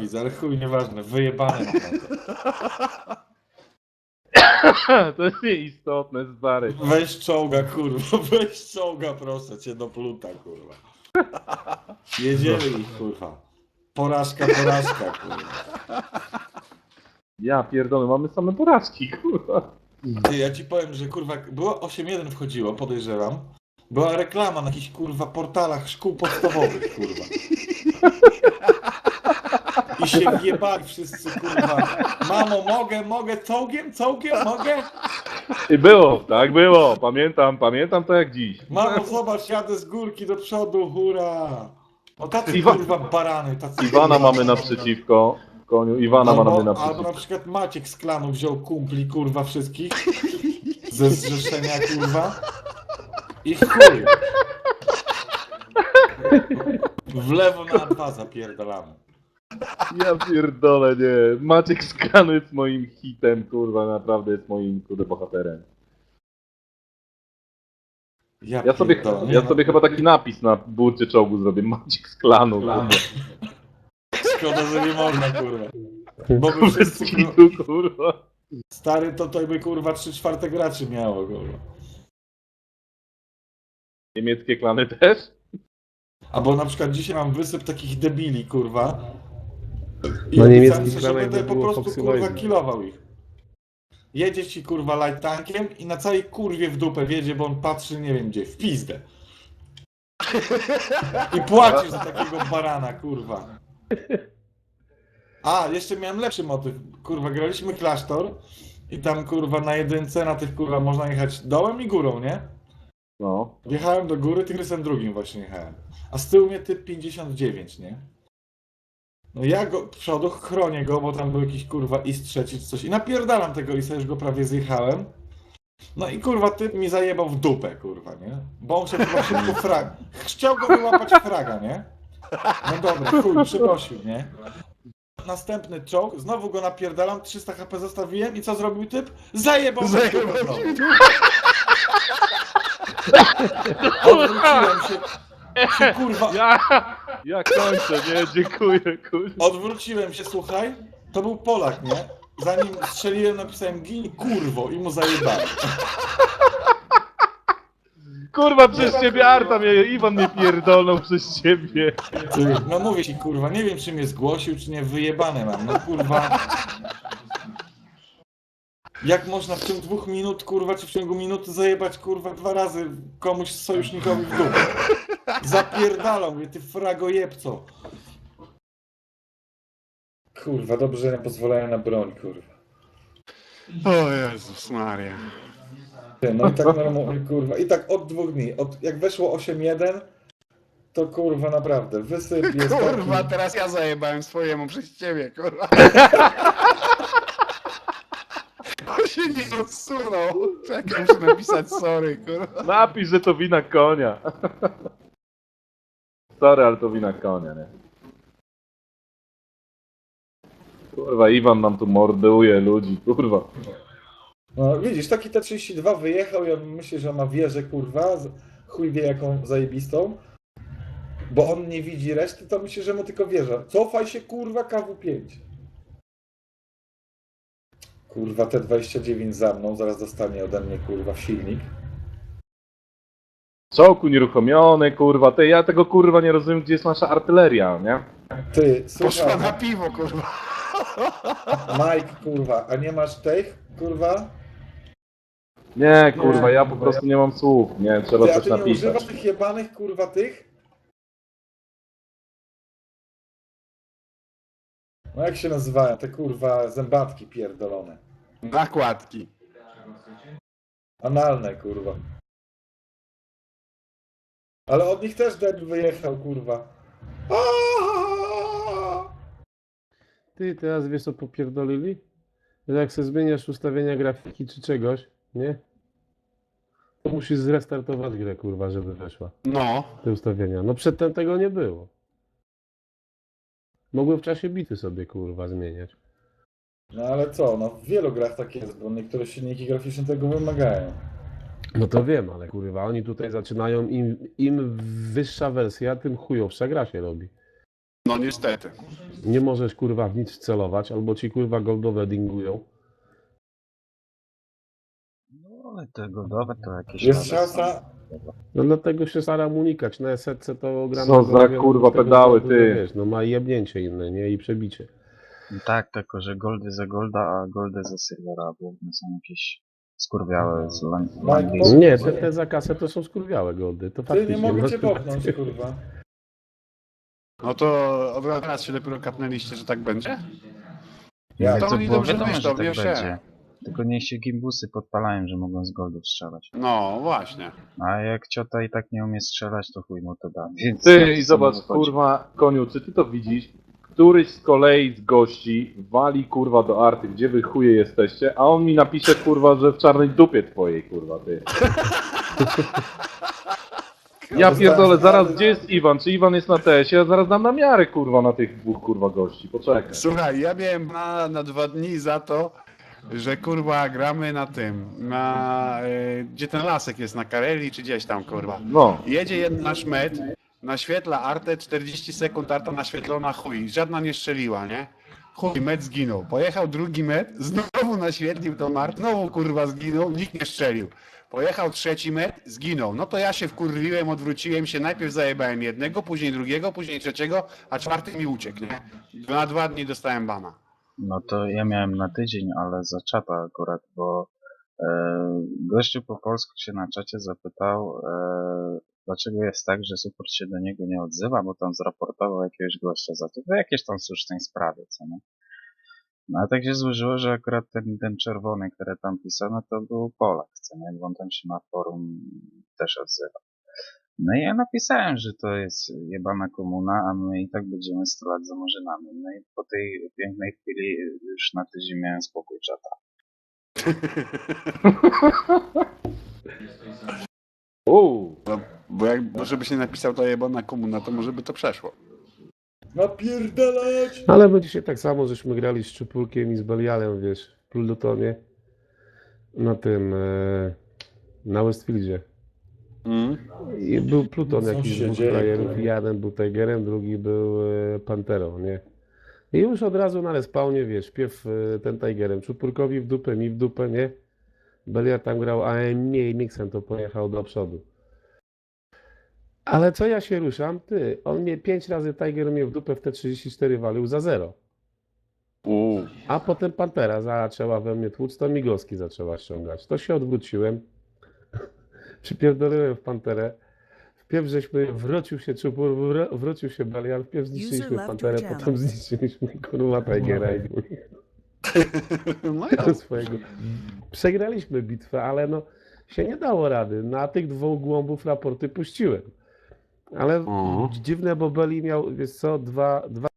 widzę, ale chuj, nieważne, wyjebane. To jest nieistotne, stary. Weź czołga, kurwa, weź czołga, proszę cię, do pluta, kurwa. Jedziemy ich, kurwa. Porażka, porażka, kurwa. Ja pierdolę, mamy same porażki, kurwa. Ty, ja ci powiem, że kurwa, było 8.1 wchodziło, podejrzewam. Była reklama na jakichś kurwa portalach szkół podstawowych, kurwa. I się wjebali wszyscy, kurwa. Mamo, mogę, mogę, całkiem, całkiem, mogę? I było, tak było. Pamiętam, pamiętam to jak dziś. Mamo, zobacz, jadę z górki do przodu, hura. O tacy Iwa- kurwa barany, tacy Iwana mamy naprzeciwko koniu. Iwana mamy Albo, albo naprzeciwko. na przykład Maciek z klanu wziął kumpli, kurwa, wszystkich ze zrzeszenia, kurwa i chuj. W lewo na dwa zapierdalamy. Ja pierdolę, nie. Maciek z Kanu jest moim hitem, kurwa, naprawdę jest moim, kurde, bohaterem. Ja sobie, pierdolę, nie ja sobie chyba taki napis na burcie czołgu zrobię. Maciek z klanu. kurwa. Szkoda, że nie można, kurwa. Bo by Bez wszyscy, kurwa, kitu, kurwa. stary, to to by, kurwa, trzy czwarte graczy miało, kurwa. Niemieckie klany też? Albo na przykład dzisiaj mam wysyp takich debili, kurwa. I Na obiecałem niemieckich sobie, że będę po prostu, kurwa, kilował ich. Jedzie ci, kurwa, light tankiem i na całej kurwie w dupę wiedzie, bo on patrzy, nie wiem gdzie, w pizdę. I płacisz za takiego barana, kurwa. A, jeszcze miałem lepszy motyw. Kurwa, graliśmy klasztor i tam, kurwa, na jedynce, na tych, kurwa, można jechać dołem i górą, nie? No. Wjechałem do góry, Tygrysem drugim właśnie jechałem. A z tyłu mnie typ 59, nie? No ja go przodu chronię go, bo tam był jakiś kurwa IS trzeci czy coś i napierdalam tego ISa, już go prawie zjechałem. No i kurwa typ mi zajebał w dupę, kurwa, nie? Bo on się chyba szybko frag... Chciał go wyłapać fraga, nie? No dobra, chuj, przeprosił, nie? Następny czołg, znowu go napierdalam, 300 HP zostawiłem i co zrobił typ? Zajebał mnie w dupę znowu. Odwróciłem się, się kurwa, Ja, kończę, nie, dziękuję, kurwa. odwróciłem się, słuchaj, to był Polak, nie? Zanim strzeliłem, napisałem gin kurwo i mu zajebałem. Kurwa, przez ciebie Arta mnie, Iwan mnie pierdolnął przez ciebie. No mówię ci, kurwa, nie wiem czy mnie zgłosił, czy nie, wyjebane mam, no kurwa. Jak można w ciągu dwóch minut, kurwa, czy w ciągu minuty zajebać, kurwa, dwa razy komuś sojusznikowi w dupę? Zapierdalał mnie, ty frago jebco. Kurwa, dobrze, że nie pozwalają na broń, kurwa. O Jezus Maria. Ty, No i tak normalnie, kurwa. I tak od dwóch dni. Od, jak weszło 8.1, to kurwa naprawdę, wysyp jest Kurwa, taki... teraz ja zajebałem swojemu przez ciebie, kurwa. On się nie odsunął. Czekaj, muszę napisać sorry, kurwa. Napisz, że to wina konia. Sorry, ale to wina konia, nie? Kurwa, Iwan nam tu morduje ludzi, kurwa. No widzisz, taki T32 wyjechał, ja myślę, że ma wieżę, kurwa, chuj wie jaką zajebistą. Bo on nie widzi reszty, to myślę, że mu tylko wieża. Cofaj się, kurwa, KW5. Kurwa, T29 za mną, zaraz dostanie ode mnie, kurwa, silnik. Czołg unieruchomiony, kurwa. Ty, ja tego kurwa nie rozumiem, gdzie jest nasza artyleria, nie? Ty, Poszła słuchaj, na piwo, kurwa. Mike, kurwa, a nie masz tych, kurwa? Nie, kurwa, ja po prostu nie mam słów, nie? Trzeba Ty, a coś ty nie napisać. używasz tych jebanych, kurwa, tych? No jak się nazywają? Te kurwa zębatki pierdolone. Nakładki. Analne, kurwa. Ale od nich też debil wyjechał, kurwa. Aaaa! Ty teraz wiesz co popierdolili? Że jak sobie zmieniasz ustawienia grafiki czy czegoś, nie? To musisz zrestartować grę, kurwa, żeby weszła. No. Te ustawienia. No przedtem tego nie było. Mogłem w czasie bity sobie, kurwa, zmieniać. No ale co, no w wielu grach tak jest, bo niektóre silniki graficzne tego wymagają. No to wiem, ale kurwa, oni tutaj zaczynają, im, im wyższa wersja, tym chujowsza gra się robi. No niestety. nie możesz kurwa w nic celować, albo ci kurwa goldowe dingują. No ale te goldowe to jakieś... Jest szansa, No dlatego się staram unikać. Na setce to gram Co za, kurwa, pedały, ty. Wiesz, no ma jebnięcie inne, nie? I przebicie. Tak, tylko że goldy za golda, a goldy za silvera, bo one są jakieś skurwiałe z No, angielsku. Nie, te, te za kasę to są skurwiałe goldy. To ty nie mogę cię popchnąć, kurwa. No to od razu się dopiero kapnęliście, że tak będzie? Jak? To To dobrze wiadomo, myślą, że tak wiesz, będzie. Tylko niech się gimbusy podpalają, że mogą z goldów strzelać. No, właśnie. A jak ciota i tak nie umie strzelać, to chuj mu to da. Więc Ty i zobacz, kurwa, koniu, czy ty to widzisz? Któryś z kolei z gości wali kurwa do arty, gdzie wy chuje jesteście, a on mi napisze kurwa, że w czarnej dupie twojej kurwa ty. Ja pierdolę, zaraz gdzie jest Iwan? Czy Iwan jest na TS? Ja zaraz dam na miarę kurwa na tych dwóch kurwa gości, poczekaj. Słuchaj, ja miałem na, na dwa dni za to, że kurwa gramy na tym, na... E, gdzie ten lasek jest, na Kareli czy gdzieś tam kurwa. No, Jedzie jeden nasz med, naświetla artę, 40 sekund arta naświetlona, chuj, żadna nie strzeliła, nie? Chuj, med zginął. Pojechał drugi med, znowu naświetlił tą artę, znowu kurwa zginął, nikt nie strzelił. Pojechał trzeci med, zginął. No to ja się wkurwiłem, odwróciłem się, najpierw zajebałem jednego, później drugiego, później trzeciego, a czwarty mi uciekł, nie? Na dwa dni dostałem bana. No to ja miałem na tydzień, ale za czata akurat, bo gościu po polsku się na czacie zapytał, e, dlaczego jest tak, że support się do niego nie odzywa, bo tam zraportował jakiegoś gościa za to, w jakiejś tam słusznej sprawie, co nie? No a tak się złożyło, że akurat ten, ten czerwony, który tam pisał, no to był Polak, co nie? Bo on tam się na forum też odzywa. No i ja napisałem, że to jest jebana komuna, a my i tak będziemy 100 lat za murzynami. No i po tej pięknej chwili już na tydzień miałem spokój czata. uuu. Bo jak, żebyś nie napisał to jebana komuna, to może by to przeszło. Napierdalać! Ale my dzisiaj tak samo, żeśmy grali z Szczupulkiem i z Belialem, wiesz, w Plutonie. Na tym, e, na Westfieldzie. Mm. I był Pluton jakiś się dwóch frajerów. Jeden był Tigerem, drugi był e, Panterą, nie? I już od razu na respawnie, wiesz, śpiew e, ten Tigerem. Czupurkowi w dupę, mi w dupę, nie? Beliar tam grał AM i Mixem to pojechał do przodu. Ale co ja się ruszam? Ty, on mnie pięć razy Tiger mnie w dupę w te 34 walił za zero. Uuu. A potem Pantera zaczęła we mnie tłuc, to Migowski zaczęła ściągać. To się odwróciłem, przypierdoliłem w Panterę. Wpierw żeśmy, wrócił się Czupur, wró- wrócił się Belial, wpierw zniszczyliśmy Panterę, potem zniszczyliśmy kurwa Tigera i No do ja. swojego. Przegraliśmy bitwę, ale no się nie dało rady. Na tych dwóch głąbów raporty puściłem. Ale O. dziwne, bo Beli miał, wiesz co, dwa, dwa